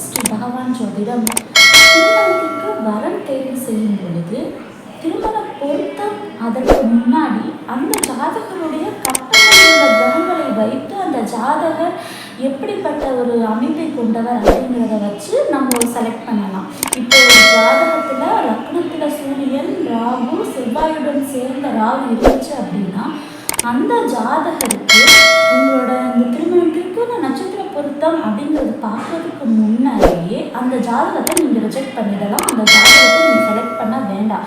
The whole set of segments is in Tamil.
ஸ்ரீ பகவான் ஜோதிடம் திருமணத்திற்கு வரம் தேர்வு செய்யும் பொழுது திருமண பொருத்தம் அதற்கு முன்னாடி அந்த ஜாதகருடைய கட்டத்தில் கிரகங்களை வைத்து அந்த ஜாதகர் எப்படிப்பட்ட ஒரு அமைப்பை கொண்டவர் அப்படிங்கிறத வச்சு நம்ம செலக்ட் பண்ணலாம். இப்போ ஒரு ஜாதகத்தில் லக்னத்தில் சூரியன் ராகு செவ்வாயுடன் சேர்ந்த ராகு இருந்துச்சு அப்படின்னா அந்த ஜாதகருக்கு உங்களோட இந்த திருமணத்திற்கு நட்சத்திர பொருத்தம் அப்படிங்கிறது பார்க்கறதுக்கு முன்னாடியே அந்த ஜாதகத்தை நீங்கள் ரிஜெக்ட் பண்ணிடலாம். அந்த ஜாதகத்தை நீங்கள் செலக்ட் பண்ண வேண்டாம்.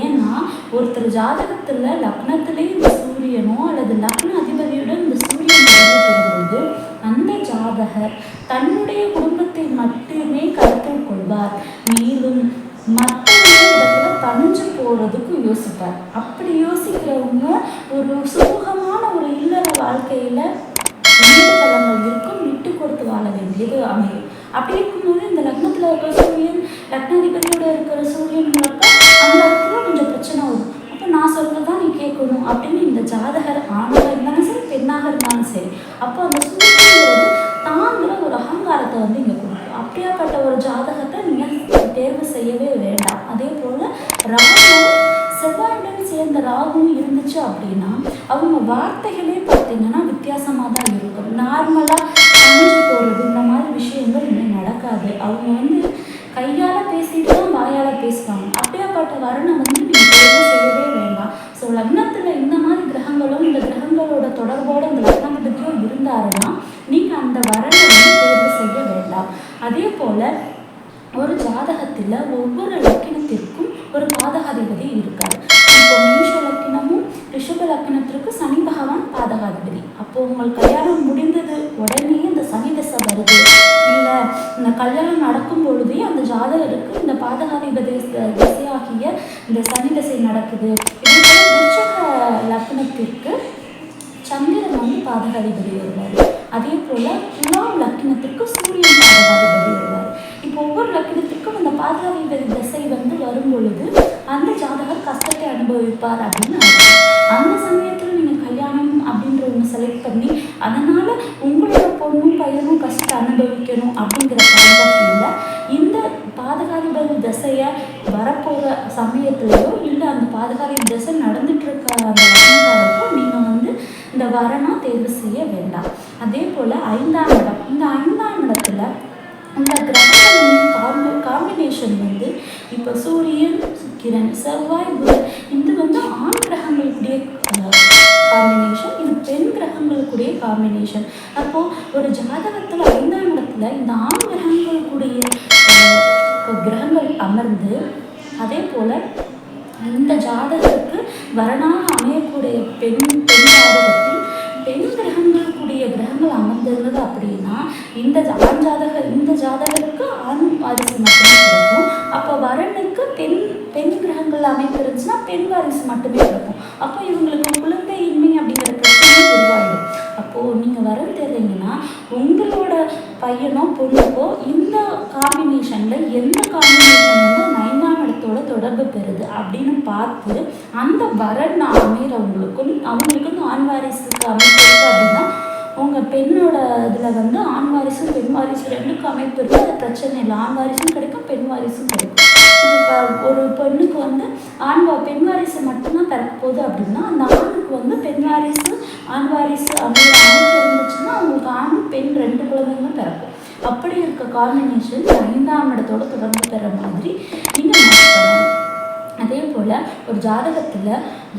ஏன்னா ஒருத்தர் ஜாதகத்தில் லக்னத்திலே இந்த சூரியனோ அல்லது லக்ன அதிபதியுடன் இந்த சூரியன் தொடர்பு அந்த ஜாதகர் தன்னுடைய குடும்பத்தை மட்டுமே கருத்தில் கொள்வார். மேலும் மற்ற இடத்துல பணிஞ்சு போகிறதுக்கு யோசிப்பார். அப்படி யோசிக்கிறவங்க ஒரு சுமூகமான ஒரு இல்லற வாழ்க்கையில் வாழ வேண்டியது அமையும் அப்படி இருக்கும்போது இந்த லக்னத்தில் இருக்கிற சூரியன் லக்னாதிபதியோட இருக்கிற சூரியன் அந்த இடத்துல கொஞ்சம் பிரச்சனை வரும். அப்போ நான் சொல்கிறது தான் நீ கேட்கணும் அப்படின்னு இந்த ஜாதகர் ஆணாக இருந்தாலும் சரி பெண்ணாக இருந்தாலும் சரி அப்போ அந்த சூரியன் தாங்கிற ஒரு அகங்காரத்தை வந்து இங்கே கொடுக்கும். அப்படியாப்பட்ட ஒரு ஜாதகத்தை நீங்கள் தேர்வு செய்யவே வேண்டாம். அதே போல் ராகுவும் செவ்வாயுடன் சேர்ந்த ராகுவும் இருந்துச்சு அப்படின்னா அவங்க வார்த்தைகளே பார்த்தீங்கன்னா வித்தியாசமாக தான் இருக்கும் நார்மலாக பணிஞ்சு போகிறது இந்த மாதிரி விஷயங்கள் இன்னும் நடக்காது அவங்க வந்து கையால் பேசிட்டு தான் வாயால் பேசுவாங்க அப்படியாப்பட்ட வரனை வந்து நீங்கள் தேர்வு செய்யவே வேண்டாம் ஸோ லக்னத்தில் இந்த மாதிரி கிரகங்களும் இந்த கிரகங்களோட தொடர்போட இந்த லக்னத்துக்கும் இருந்தாருன்னா நீங்கள் அந்த வரலை வந்து தேர்வு செய்ய வேண்டாம். அதே போல் ஒரு ஜாதகத்தில் ஒவ்வொரு லக்கினத்திற்கும் ஒரு பாதகாதிபதி இருக்கார். இப்போ மேஷ லக்கினமும் ரிஷப லக்கினத்திற்கு சனி பகவான் பாதகாதிபதி. அப்போ உங்கள் கல்யாணம் முடிந்தது உடனே இந்த சனி தசை வருது. இல்லை இந்த கல்யாணம் நடக்கும் பொழுதே அந்த ஜாதகருக்கு இந்த பாதகாதிபதி திசையாகிய இந்த சனி தசை நடக்குது இதே போல விருச்சக லக்னத்திற்கு சந்திரன் வந்து பாதகாதிபதி வருவார். அதே போல் துலாம் லக்கினத்திற்கு சூரியன் பாதகாதிபதி வருவார். இப்போ ஒவ்வொரு லக்கினத்திற்கும் அந்த பாதகாதிபதி திசை வந்து வரும் பொழுது அந்த ஜாதகர் கஷ்டத்தை அனுபவிப்பார் அப்படின்னு அந்த சமயத்தில் நீங்கள் கல்யாணம் அப்படின்ற ஒன்று செலக்ட் பண்ணி அதனால் உங்களோட பொண்ணும் பையனும் கஷ்டத்தை அனுபவிக்கணும் அப்படிங்கிற இல்லை இந்த பாதகாதிபதி திசையை வரப்போகிற சமயத்துலையோ இல்லை அந்த பாதகாதிபதி திசை நடந்துட்டு இருக்க அந்த லக்னக்காரருக்கோ நீங்கள் இந்த வரனா தேர்வு செய்ய வேண்டாம். அதே போல் ஐந்தாம் இடம். இந்த ஐந்தாம் இடத்துல இந்த கிரகங்களின் காம்பி காம்பினேஷன் வந்து இப்போ சூரியன் சுக்கிரன் செவ்வாய் புதன் இது வந்து ஆண் கிரகங்களுடைய காம்பினேஷன் இது பெண் கிரகங்களுக்குடைய காம்பினேஷன் அப்போது ஒரு ஜாதகத்தில் ஐந்தாம் இடத்துல இந்த ஆண் கிரகங்களுக்குடைய கிரகங்கள் அமர்ந்து அதே போல் இந்த ஜாதகருக்கு வரனாக அமையக்கூடிய பெண் பெண் ஜாதகத்தில் பெண் கிரகங்களுக்குரிய கிரகங்கள் அமர்ந்திருந்தது அப்படின்னா இந்த ஜா- ஆண் ஜாதக இந்த ஜாதகருக்கு ஆண் வாரிசு மட்டுமே கிடைக்கும் அப்போ வரனுக்கு பெண் பெண் கிரகங்கள் அமைந்திருந்துச்சுன்னா பெண் வாரிசு மட்டுமே கிடைக்கும் அப்போ இவங்களுக்கு குழந்தையின்மை அப்படிங்கிற பிரச்சனை உருவாயிடும். அப்போது நீங்கள் வரன் தேடுறீங்கன்னா உங்களோட பையனோ பொண்ணுக்கோ இந்த காம்பினேஷனில் எந்த காம்பி தொடர்பு பெறுது அப்படின்னு பார்த்து அந்த வரன் அமைகிறவங்களுக்கும் அவங்களுக்கு வந்து ஆண் வாரிசுக்கு அமைப்பு இருக்குது அப்படின்னா உங்கள் பெண்ணோட இதில் வந்து ஆண் வாரிசும் பெண் வாரிசும் ரெண்டுக்கும் அமைப்பு இருக்குது அது பிரச்சனை இல்லை. ஆண் வாரிசும் கிடைக்கும் பெண் வாரிசும் கிடைக்கும். இப்போ ஒரு பெண்ணுக்கு வந்து ஆண் வா பெண் வாரிசு மட்டும்தான் பிறக்க போகுது அப்படின்னா அந்த ஆணுக்கு வந்து பெண் வாரிசு ஆண் வாரிசு அப்படிங்கிற அமைப்பு இருந்துச்சுன்னா அவங்களுக்கு ஆண் பெண் ரெண்டு குழந்தைங்களும் பிறக்கும். அப்படி இருக்க காம்பினேஷன் ஐந்தாம் இடத்தோட தொடர்பு பெற மாதிரி நீங்கள் மேட்ச் அதே போல் ஒரு ஜாதகத்தில்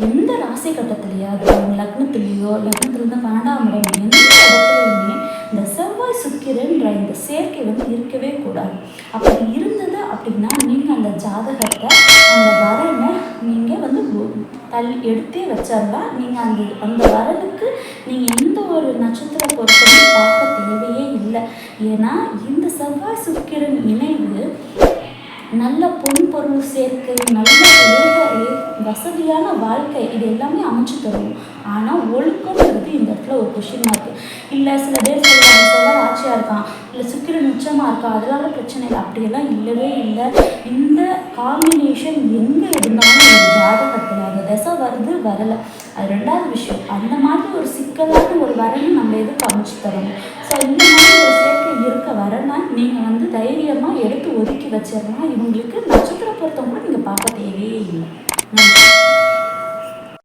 எந்த ராசி கட்டத்துலையாவது அவங்க லக்னத்துலேயோ லக்னத்துலேருந்து பன்னெண்டாம் இடம் எந்த இடத்துலையுமே இந்த செவ்வாய் சுக்கிரன்ற இந்த சேர்க்கை வந்து இருக்கவே கூடாது. அப்படி இருந்தது அப்படின்னா நீங்கள் அந்த ஜாதகத்தை அந்த வரனை நீங்கள் வந்து தள்ளி எடுத்தே வச்சிடலாம் நீங்கள் அந்த அந்த வரனுக்கு நீங்கள் எந்த ஒரு நட்சத்திர பொருத்தமும் பார்க்க தேவையே இல்லை. ஏன்னா இந்த செவ்வாய் சுக்கிரன் இணைவு நல்ல பொன் பொருள் சேர்க்கை நல்ல உயர்வு வசதியான வாழ்க்கை இது எல்லாமே அமைச்சு தரும். ஆனால் ஒழுக்கம்ங்கிறது இந்த இடத்துல ஒரு கொஷின் மார்க் இல்லை சில பேர் சொல்லுவாங்க ஆட்சியாக இருக்கான் இல்லை சுக்கிரன் உச்சமாக இருக்கா அதனால பிரச்சனை இல்லை. அப்படியெல்லாம் இல்லவே இல்லை. இந்த காம்பினேஷன் எங்கே இருந்தாலும் ஒரு ஜாதகத்தில் அந்த திசை வருது வரலை. அது ரெண்டாவது விஷயம். அந்த மாதிரி ஒரு சிக்கலான ஒரு வரையும் நம்ம எதுக்கு அமைச்சு தரணும்? ஸோ இந்த மாதிரி ஒரு சேர்க்கை இருக்க வரனை நீங்கள் வந்து தைரியமாக எடுத்து ஒதுக்கி வச்சிடலாம். இவங்களுக்கு நட்சத்திர பொருத்தம் கூட நீங்கள் பார்க்க தேவையே இல்லை.